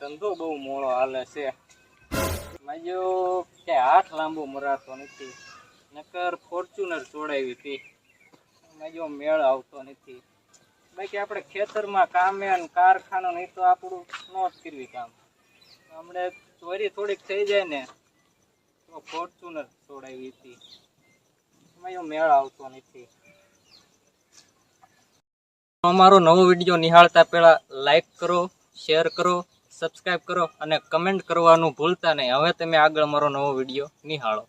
ધંધો બહુ મોડો હાલે છે. માજો કે હાથ લાંબો મરાતો નથી. નકર ફોર્ચ્યુનર ચોડાવી હતી. માજો મેળ આવતો નથી. બાકી આપણે ખેતરમાં કામે અને કારખાનો નહીં તો આપણું નો જ કરવી કામ. હમણે ચોરી થોડીક થઈ જાય ને, તો ફોર્ચ્યુનર ચોડાવી હતી. માજો મેળ આવતો અમારો નવો વીડિયો નિહાળતા પહેલા લાઈક કરો શેર કરો સબસ્ક્રાઈબ કરો અને કમેન્ટ કરવાનું ભૂલતા નહીં. હવે તમે આગળ અમારો નવો વીડિયો નિહાળો.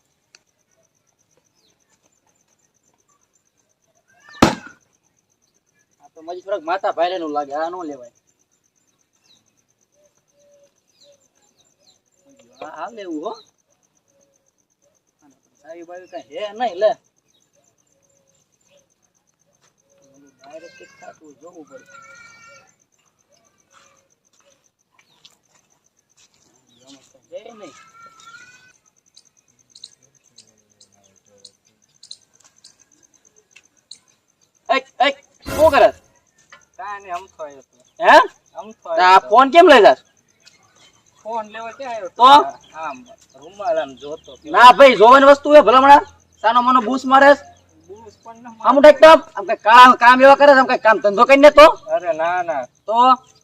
આ તો મજી થોડાક માથા ભારે નું લાગે, આ નો લેવાય. આ લેવું હો. બાવી કાંઈ હે નહીં, લે ડાયરેક્ટ કંઈક થતું હોય, જોવું પડે આમાં કાંઈ હે નહીં એક એક શું કરે કાંઈ નહીં અમથો આવ્યો તો. હે? અમથો આ આવ્યો તો. ફોન કેમ લઈ જાસ ફોન લેવા ક્યાં આવ્યો તો? આમ રૂમાલ આમ જોતો. ના ભાઈ જોવાની વસ્તુ હે ભલામણા. સાનો મનો બૂસ મારે. બૂસ પણ તો આમ કઈ કામ કામ એવા કરે આમ કઈ કામ ધંધો કરીને તો? અરે ના ના. તો?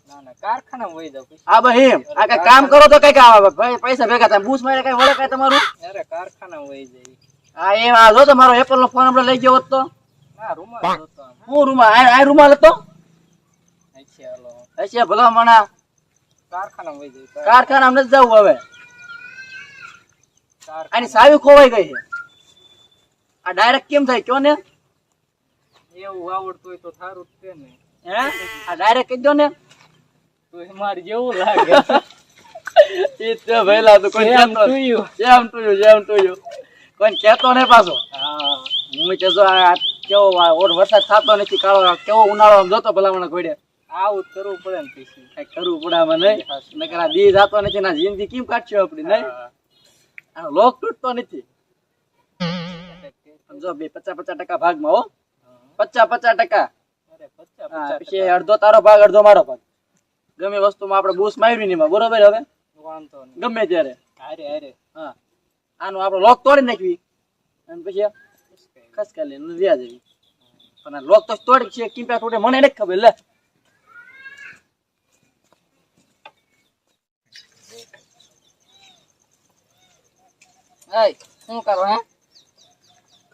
ના ના કારખાનામાં વહી જાવ આ ભાઈ એમ. આ કઈ કામ કરો તો કઈ કામ ભાઈ પૈસા ભેગા થાય. બૂસ મારે કઈ વળે કઈ તમારું? અરે કારખાનામાં વહી જાય આ એમ આ જો તમારો એપલ નો ફોન આપણે લઈ ગયો હોત તો. ના રૂમાલ જોતો હું રૂમાલ? આ આ રૂમાલ હતો? અચ્છા હાલો. હશે ભલામણા કારખાનામાં વહી જાય કારખાના. નથી જવું હવે. આની સાવી ખોવાઈ ગઈ છે. આ ડાયરેક્ટ કેમ થાય કયો ને? એવું આવડતું હોય તો જ છે ને. હે? આ ડાયરેક્ટ કહી દો ને. તો મારે જેવું લાગે. ઈ તો કોઈ જેમ ટુયું જેમ ટુયું કોઈ કહેતો નહીં પાછો. હા. હું કે જો આ કેવો ઓર વરસાદ થતો નથી કાળો કેવો ઉનાળો આમ જોતો ભલામણ કોડે આવું કરવું પડે ને કઈ કરવું પડે આમાં નહીં. નકર આ દી જાતો નથી ના જિંદગી કેમ કાઢશું આપડી નહીં? આ લોક તૂટતો નથી. સમજો બે પચાસ પચાસ ટકા ભાગમાં હો. પચાસ પચાસ ટકા. પછી અડધો તારો ભાગ અડધો મારો ભાગ. ગમે વસ્તુમાં આપણે બૂસ માર્યું નહીં બરોબર હવે? વાંધો નહીં. ગમે ત્યારે. હારે હારે. હા. આનો આપણો લોક તોડી નાખવી. અને પછી ખસકાલી ને વ્યા જવી પણ આ લોક તો તોડી છે કિંપા તૂટે મને નથી ખબર લે. એય, શું કરો હે?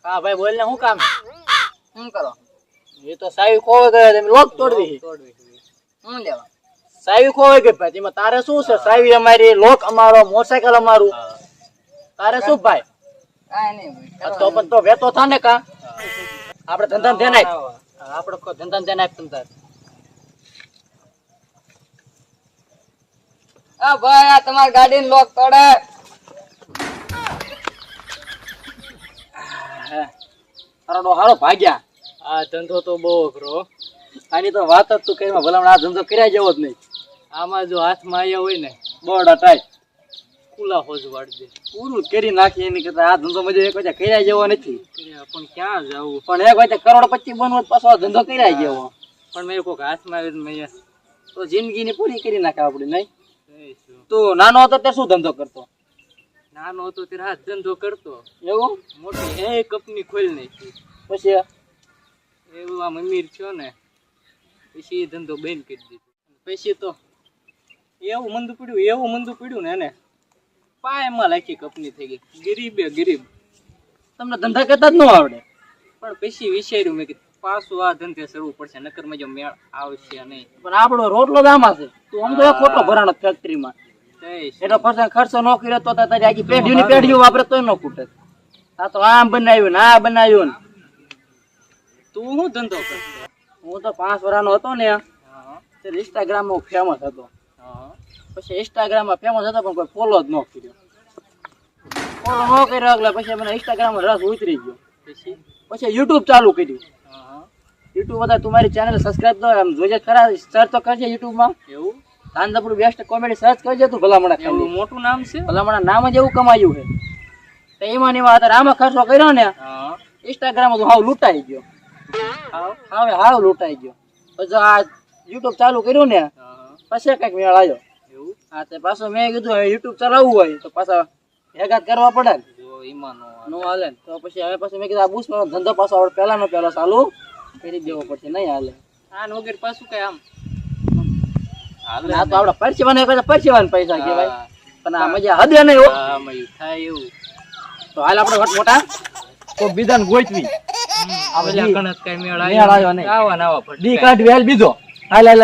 હા ભાઈ બોલ ને શું કામ? શું કરો. એ તો સાવી ખોવાઈ ગયો તમે લોક તોડી તોડવી શું લેવા? સાવી ખોવાઈ ગઈ ભાઈ? એમાં તારે શું છે? સાવી અમારી લોક અમારો મોટરસાયકલ અમારું. તારે શું ભાઈ? તો પણ તો વેતો થાને કા? આપણે ધંધા ધ્યાન આપ હા, આપણે ધંધા ધ્યાન આપ તમ તાર. આ ભાઈ આ તમારી ગાડી લોક તોડે. હારો ભાગ્યા. આ ધંધો તો બહુ અઘરો. આની તો વાત જ તું કરી ભલામણ આ ધંધો કર્યા જેવો જ નહીં. આમાં જો હાથમાં આવ્યા હોય ને બોર્ડ અટાય ખુલ્લા હોજ વાળજે. દે પૂરું કરી નાખી એની કરતા. આ ધંધો મજા એક વચ્ચે કર્યા જેવો નથી. પણ ક્યાં જવું? પણ એક વચ્ચે કરોડપતિ બનવો બનવું પાછો આ ધંધો કર્યા જેવો પણ મેં કોઈક હાથમાં આવી મેં તો જિંદગીની પૂરી કરી નાખે આપણે નહીં. તું નાનો હતો ત્યારે શું ધંધો કરતો? નાનો હતો ત્યારે હાથ ધંધો કરતો. એવું? મોટી એ કંપની ખોલી નાખી. પછી એવું આમ અમીર છો ને પછી એ ધંધો બંધ કરી દીધો. પછી તો એવું મંદુ પડ્યું એવું મંદુ પડ્યું ને એને. પાયમાં લાખી કંપની થઈ ગઈ. ગરીબે ગરીબ. તમને ધંધા કરતા જ ન આવડે. પણ પછી વિચાર્યું મેં કીધું પાછું આ ધંધે શરૂ પડશે નકરમાં જો મેળ આવશે નહીં. પણ આપણો રોટલો આમાં છે તું આમ તો ખોટો ભરાણો ફેક્ટરીમાં. એટલો પર્સન્ટ ખર્ચો ન કર્યો તો તારી આખી પેઢીની પેઢીઓ વાપરે તોય ન ખૂટે. આ તો આમ બનાવ્યું ને આ બનાવ્યું ને. તું શું ધંધો કરતો હું તો પાંચ વર્ષનો હતો ને. હા ત્યારે ઇન્સ્ટાગ્રામમાં ફેમસ હતો. પછી ઇન્સ્ટાગ્રામમાં ફેમસ હતો પણ કોઈ ફોલો જ ન કર્યો. ફોલો ન કર્યો એટલે પછી મને ઇન્સ્ટાગ્રામમાં રસ ઉતરી ગયો. પછી? પછી યુટ્યુબ ચાલુ કર્યું. હા યુટ્યુબ બધા તું મારી ચેનલ સબસ્ક્રાઇબ તો આમ જોજે ખરા સર્ચ તો કરજે યુટ્યુબમાં એવું? તાંદપુર બેસ્ટ કોમેડી સર્ચ કરજે તું ભલામણા ખાલી. મોટું નામ છે? ભલામણા નામ જ એવું કમાયું છે. તો એમાં ને એમાં આમાં ખર્ચો કર્યો ને. હા. ઇન્સ્ટાગ્રામ તો હાવ લૂંટાઈ ગયો. હાવ હવે લૂંટાઈ ગયો. પછી આ યુટ્યુબ ચાલુ કર્યું ને પછી કંઈક મેળ આવ્યો હા તે પાછો મેં કીધું હવે યુટ્યુબ ચલાવવું હોય તો પાછા ભેગા કરવા પડે ને. જો નો નો હાલે તો પછી હવે પછી મેં કીધું આ બુશનો ધંધો પાછો આવડે પહેલા નો પહેલો ચાલુ કરી દેવો પડશે નહીં હાલે. આ વગર પાછું કઈ આમ. આ તો આપડા પરસેવાના પરસેવાના પૈસા કહેવાય. પણ આ મજા હદે નહીં હો. હા થાય એવું. તો હાલ આપણે મોટા. તો બીજાને ગોઠવી આ બધા કણક કઈ નહીં. આવા ડી ફટકા. વેલ બીજો હાલ હાલ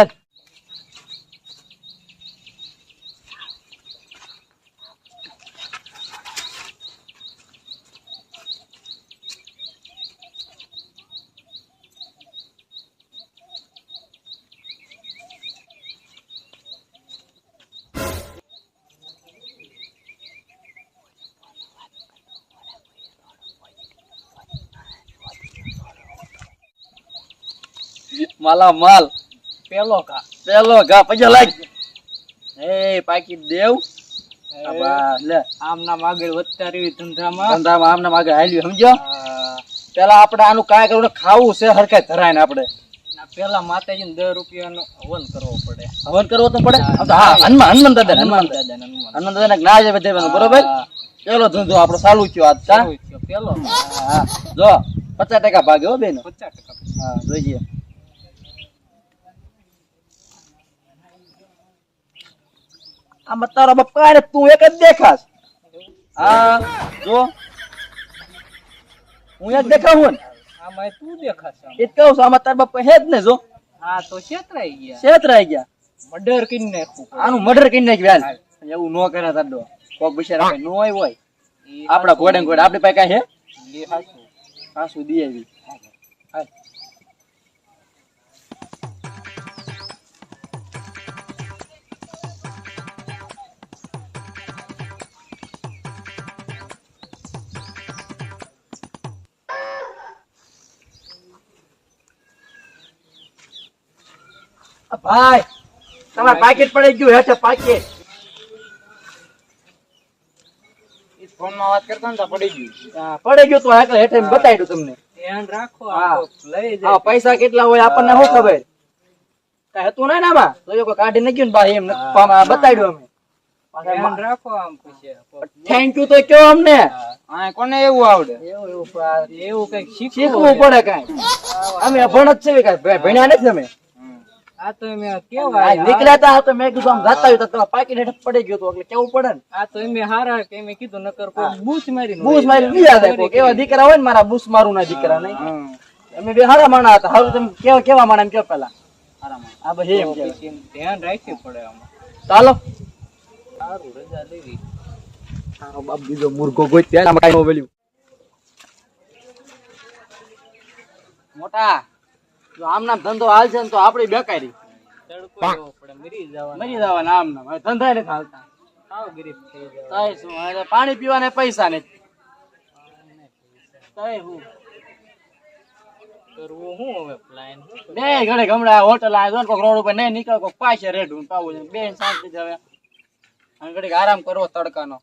માલા માલ. પેલો કા. પેલો ઘા પૈસા લાગ. એ પાકીટ દેવ. લે આમ નામ આગળ વધતા રહ્યું ધંધામાં. ધંધામાં આમને માગે હાલ્યું સમજો પેલા આપણે આનું કાંઈ કરવું ખાવું છે હરખાય ધરાય ને આપણે. ના પેલા માતાજીને દસ રૂપિયાનો હવન કરવો પડે. હવન કરવો તો પડે? હા હનુમાન હનુમાન દાદા. હનુમાન દાદા. હનુમાન દાદા ના જ દેવાનું બરોબર? પેલો ધંધો આપણો ચાલુ થયો આજ કા? પેલો. હા જો પચાસ ટકા ભાગે હો બેન. પચાસ ટકા. હા જોઈએ આમાં તારો બાપા ને તું એક જ દેખાશ. હા જો. હું એક દેખાવું ને? આમાં તું દેખાશ એ કહું છું આમાં તારા બાપા હે જ ને જો. હા તો છેતરાઈ ગયા. છેતરાઈ ગયા. મર્ડર કરી નાખવું આનું મર્ડર કરી નાખ્યું વ્યાલ એવું નો કરે તાડો કોક બિચારા નો આવ્યો હોય. આપડા ઘોડે ને ઘોડે. આપડી પાસે કઈ હે? ઈ દી હા સુધી આવી. હાલ. ભાઈ તમારે પાકેટ પડી ગયું હેઠે પાકેટ. ઈ ફોનમાં વાત કરતા ને પડી ગયું. પડી ગયું તો હેઠે હેઠે બતાવી તમને. ધ્યાન રાખો હા. આ કોક લઈ જાય. પૈસા કેટલા હોય આપણને શું ખબર? કઈ હતું નહીં ને આમાં? તો કોઈ કાઢી નાખ્યું ને ભાઈ એમ. અમે. ધ્યાન રાખો આમ થેન્ક યુ તો કયો અમને. હા કોને એવું આવડે? એવું એવું એવું કંઈક શીખવું શીખવું પડે. કઈ. અમે અભણ જ છે કઈ ભણ્યા નથી અમે. આ તો મે આ કેવાય. નીકળ્યા તા તો મેં કીધું આમ ગાતા આવ્યું તો તમારા પાકીટ હેઠે પડી ગયો તો એટલે કેવું પડે ને? આ તો મે હારા કે મે કીધું નકર કોઈ બૂસ મારી બૂસ મારી બીજા દેખો કેવા દીકરા હોય ને મારા બૂસ મારું ના દીકરા નહીં. અમે બે હારા માણા હતા. હારું તમે કેવા કેવા માણા એમ કયો પેલા? હા ભાઈ એમ કહેવાય. ધ્યાન રાખવું પડે આમાં. ચાલો. સારું રજા લેવી. તારો બાપ બીજો મુર્ગો ગોઈ ત્યાં આમાં કાંઈ બોલ્યું. મોટા. આમ નામ ધંધો હાલ છે ને તો આપડી બેકારી. મરી જવાના. આમ નામ ધંધા નથી હાલતા. પાણી પીવાને પૈસા પ્લાન બે ઘડે ગમડા હોટલ આ જોન કોક રોડ ઉપર નહીં નીકળે કોક પાછે રેડું પાવું છે. બે શાંતિ જવે હવે. અને ઘડીક આરામ કરવો તડકાનો.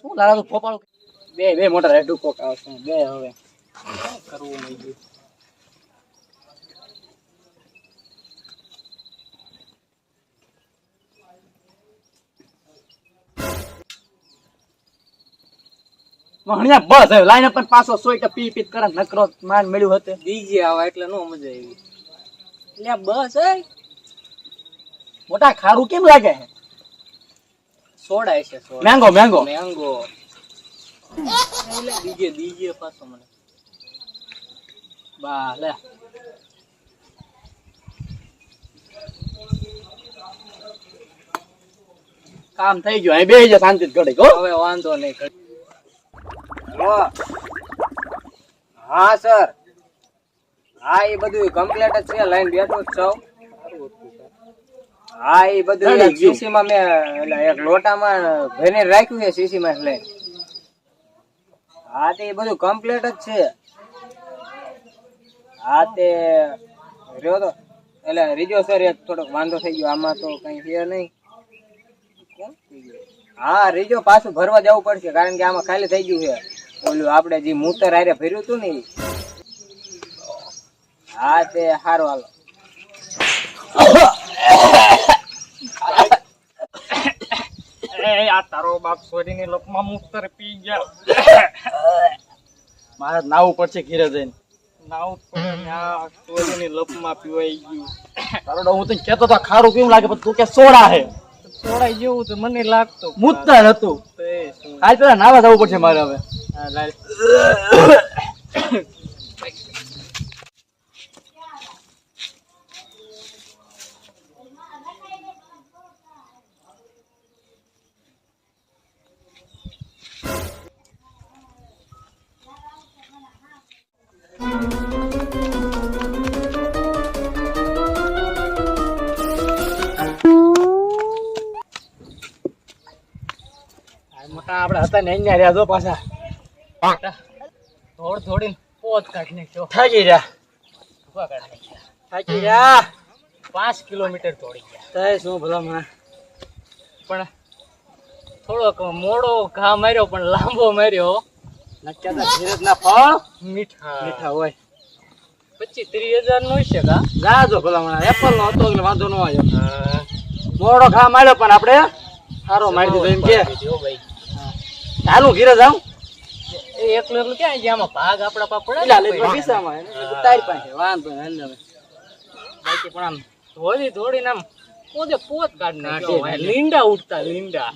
શું લાગે તું ફોપાળું બે બે મોટા રેડું કોક આવશે. બે હવે. કરવું નહીં મહણિયા બસ હવે લાઈન પણ પાછો સોય કે પી પી કરે નકરો માન મળ્યું હતું. બીજી આવા એટલે નો મજા આવી. એટલે બસ એ મોટા ખારું કેમ લાગે છે સોડા છે સોડા મેંગો મેંગો. મેંગો. એટલે બીજે બીજે પાછો મને. લે કામ થઈ ગયું અહીં બે જ શાંતિ ઘડી હો હવે વાંધો નહીં હા સર હા એ બધું કમ્પ્લીટ જ છે લાઈન બેઠો જ છો હા એ બધું સીસીમાં માં એટલે એક લોટામાં ભરીને રાખ્યું છે સીસી માં લઈને હા તે એ બધું કમ્પ્લીટ જ છે હા તે રહ્યો તો. એટલે રીજો સર એક થોડોક વાંધો થઈ ગયો. આમાં તો કઈ છે નહીં. હા રીજો પાછું ભરવા જવું પડશે કારણ કે આમાં ખાલી થઈ ગયું છે. ઓલું આપણે જે મૂતર હારે ફેર્યું હતું ને હા તે સારું હાલો. એ આ તારો બાપ સોરીની લપમાં મૂતર પી ગયા. મારે નાવું પડશે ઘીરે જઈને. નાવ આ સોરીની લપમાં પીવાઈ ગયું. તારો હું તને કહેતો તો ખારું કેવું લાગે? પણ તું કે સોડા હે થોડાય જેવું તો મને લાગતો મુદ્દા હતું. આજ પેલા નાવા જવું પડશે મારે હવે. લાલ. મોટા નહીં ને અહીંયા રહ્યા તો પાછા. થોડ થોડી પોત કાઢી નાખ્યો. થાકી નાખ્યા. થાકી જા પાંચ કિલોમીટર દોડી ગયા. તય શું ભલા માં પણ થોડોક મોડો ઘા માર્યો પણ લાંબો માર્યો. નક્યા ધીરજ ના ફળ. મીઠા. મીઠા હોય. પચીસ ત્રીસ હજાર નો છે કા જાજો ભલા મને એપલ નો હતો એટલે વાંધો ન આવ્યો. મોડો ઘા માર્યો પણ આપણે સારો મારી દીધો એમ કે. ભાઈ. ચાલુ ઘીરે જાઉં. એકલું એકલું ક્યાં છે આમાં ભાગ આપણા પા પડે પીસામાં તારી પાસે વાંધો નહીં બાકી પણ આમ ધોળી ધોળી આમ પોતે પોત કાઢ નાખ્યો. લીંડા ઉડતા લીંડા.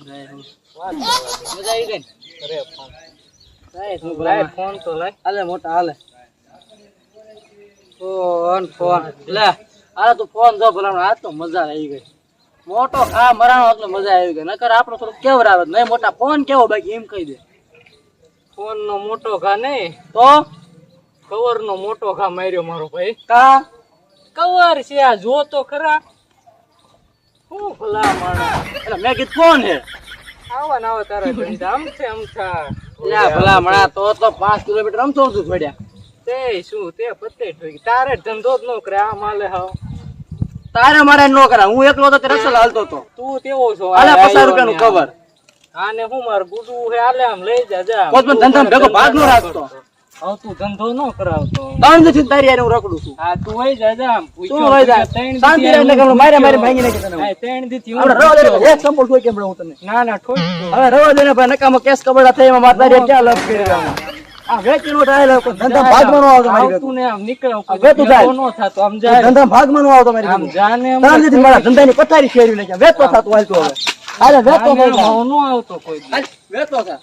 મજા આવી ગઈ? અરે ફોન. લાય ફોન. તો લાય. હાલે મોટા હાલે. Phone phone. લે હાલે તું ફોન જો ભલા આ તો મજા આવી ગઈ. મોટો ખા મરાણો એટલે મજા આવી ગઈ. નકર આપણો થોડું કેવરાવે. નહીં મોટા ફોન કેવો બાકી એમ કહી દે. ફોન નો મોટો ઘા નહીં. તો? કવર નો મોટો ઘા માર્યો મારો ભાઈ. કા? કવર છે આ જો તો ખરા. હું ભલા માણસ. એટલે મેં કીધું ફોન હે. આવા ના આવા તારા ભાઈ આમ છે આમ થા ભલા મણા તો તો પાંચ કિલોમીટર આમ તો પડ્યા તે શું તે ઠોકી તારે ધંધો જ ન કરે આ માલે હાવ. તારે મારે નો કરા હું એકલો તો રસ્તો હાલતો તો તું તેવો છો. હાલે આ રૂપિયા નું કવર આને હું માર ગુડુ હે? આલે આમ લઈ જા જા. પોત પણ ધંધા ભેગો ભાગ નો રાખતો. હવે તું ધંધો નો કરાવતો. ત્રણ દિવસથી તારી હું રખડું છું. હા તું વઈ જા જા. આમ પૂછ્યો હોય જા? ત્રણ શાંતિ એટલે કે મારે મારે ભાંગી નાખી તને હા, ત્રણ હું આપણે રવા દે એક કોઈ કેમ હું તને. ના ના ઠોઈ હવે રવા દે ને ભાઈ નકામો કેસ કબડા થઈ એમાં મારે તારી ક્યાં લપ કરી રહ્યા આ વેચી નો થાય ધંધા ભાગમાં નો આવતો મારી આવતું ને આમ નીકળ્યો હવે તું. નો થાતો આમ જાય. ધંધા ભાગમાં નો આવતો મારી આમ જાને ત્રણ દીથી મારા ધંધાની પથારી ફેરવી નાખ્યા વેચતો થાતું હાલતો હવે. હાલે આમ નો આવતો કોઈ વેતો થા